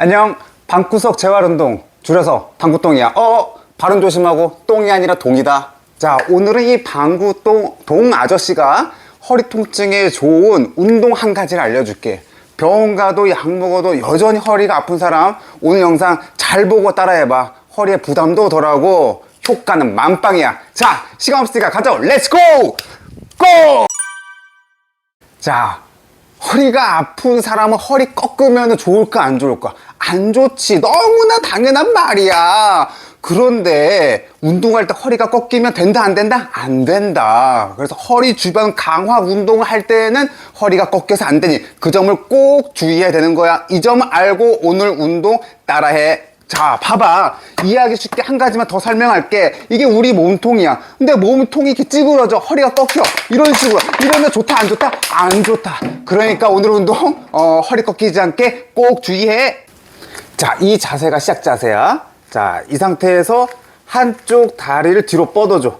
안녕. 방구석 재활운동. 줄여서 방구똥이야. 어, 발음 조심하고 똥이 아니라 동이다. 자, 오늘은 이 방구똥, 동 아저씨가 허리 통증에 좋은 운동 한 가지를 알려줄게. 병원 가도 약 먹어도 여전히 허리가 아픈 사람, 오늘 영상 잘 보고 따라해봐. 허리에 부담도 덜하고 효과는 만빵이야. 자, 시간 없으니까 가자. 렛츠고! 고! 자, 허리가 아픈 사람은 허리 꺾으면 좋을까 안 좋을까? 안 좋지. 너무나 당연한 말이야. 그런데 운동할 때 허리가 꺾이면 된다 안 된다? 안 된다. 그래서 허리 주변 강화 운동을 할 때는 허리가 꺾여서 안 되니 그 점을 꼭 주의해야 되는 거야. 이 점을 알고 오늘 운동 따라해. 자, 봐봐. 이해하기 쉽게 한 가지만 더 설명할게. 이게 우리 몸통이야. 근데 몸통이 이렇게 찌그러져. 허리가 꺾여. 이런 식으로. 이러면 좋다, 안 좋다? 안 좋다. 그러니까 오늘 운동, 어, 허리 꺾이지 않게 꼭 주의해. 자, 이 자세가 시작 자세야. 자, 이 상태에서 한쪽 다리를 뒤로 뻗어줘.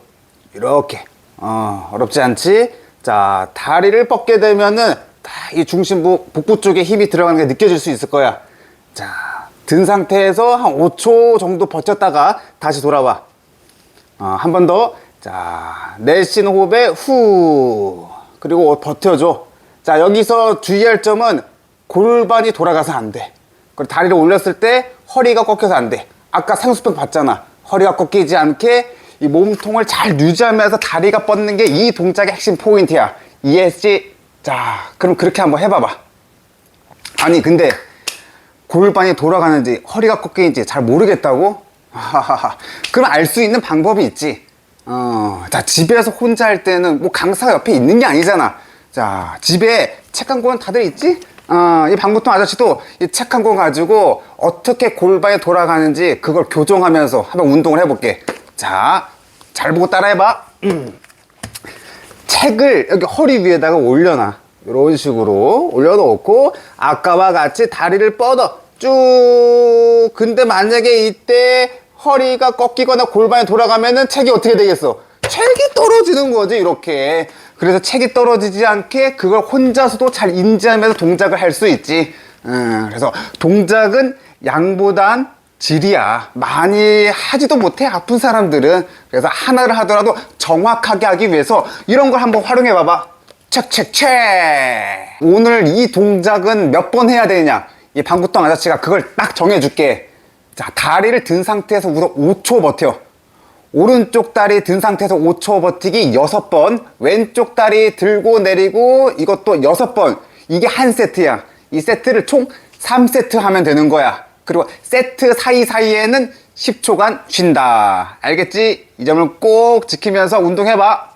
이렇게. 어, 어렵지 않지? 자, 다리를 뻗게 되면은 다이 중심부, 복부 쪽에 힘이 들어가는 게 느껴질 수 있을 거야. 자, 든 상태에서 한 5초 정도 버텼다가 다시 돌아와. 어, 한 번 더. 자, 내쉬는 호흡에 후. 그리고 버텨줘. 자, 여기서 주의할 점은 골반이 돌아가서 안 돼. 그리고 다리를 올렸을 때 허리가 꺾여서 안 돼. 아까 상수평 봤잖아. 허리가 꺾이지 않게 이 몸통을 잘 유지하면서 다리가 뻗는 게 이 동작의 핵심 포인트야. 이해했지? 자, 그럼 그렇게 한번 해봐봐. 아니, 근데 골반이 돌아가는지 허리가 꺾이는지 잘 모르겠다고? 그럼 알 수 있는 방법이 있지. 어, 자, 집에서 혼자 할 때는 뭐 강사가 옆에 있는 게 아니잖아. 자, 집에 책 한 권 다들 있지? 어, 이 방구통 아저씨도 이 책 한 권 가지고 어떻게 골반이 돌아가는지 그걸 교정하면서 한번 운동을 해볼게. 자, 잘 보고 따라해봐. 음. 책을 여기 허리 위에다가 올려놔. 이런 식으로 올려놓고 아까와 같이 다리를 뻗어 쭉. 근데 만약에 이때 허리가 꺾이거나 골반이 돌아가면은 책이 어떻게 되겠어? 책이 떨어지는 거지 이렇게. 그래서 책이 떨어지지 않게 그걸 혼자서도 잘 인지하면서 동작을 할 수 있지. 음, 그래서 동작은 양보단 질이야. 많이 하지도 못해, 아픈 사람들은. 그래서 하나를 하더라도 정확하게 하기 위해서 이런 걸 한번 활용해 봐봐. 책책책! 오늘 이 동작은 몇 번 해야 되느냐? 이 방구똥 아저씨가 그걸 딱 정해줄게. 자, 다리를 든 상태에서 우선 5초 버텨. 오른쪽 다리 든 상태에서 5초 버티기 6번, 왼쪽 다리 들고 내리고 이것도 6번. 이게 한 세트야. 이 세트를 총 3세트 하면 되는 거야. 그리고 세트 사이사이에는 10초간 쉰다. 알겠지? 이 점을 꼭 지키면서 운동해봐.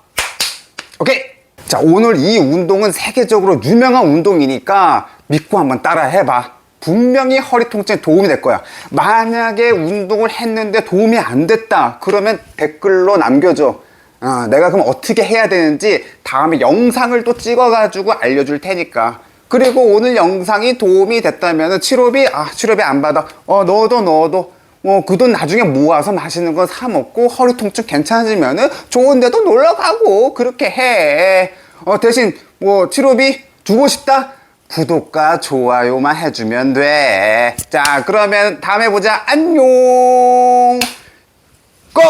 오케이. 자, 오늘 이 운동은 세계적으로 유명한 운동이니까 믿고 한번 따라 해봐. 분명히 허리 통증에 도움이 될 거야. 만약에 운동을 했는데 도움이 안 됐다. 그러면 댓글로 남겨줘. 어, 내가 그럼 어떻게 해야 되는지 다음에 영상을 또 찍어가지고 알려줄 테니까. 그리고 오늘 영상이 도움이 됐다면 치료비, 아, 치료비 안 받아. 어, 넣어도 넣어도. 뭐, 그돈 나중에 모아서 맛있는 거 사 먹고 허리 통증 괜찮아지면은 좋은 데도 놀러 가고 그렇게 해. 어, 대신 뭐 치료비 주고 싶다? 구독과 좋아요만 해주면 돼. 자, 그러면 다음에 보자. 안녕! 고!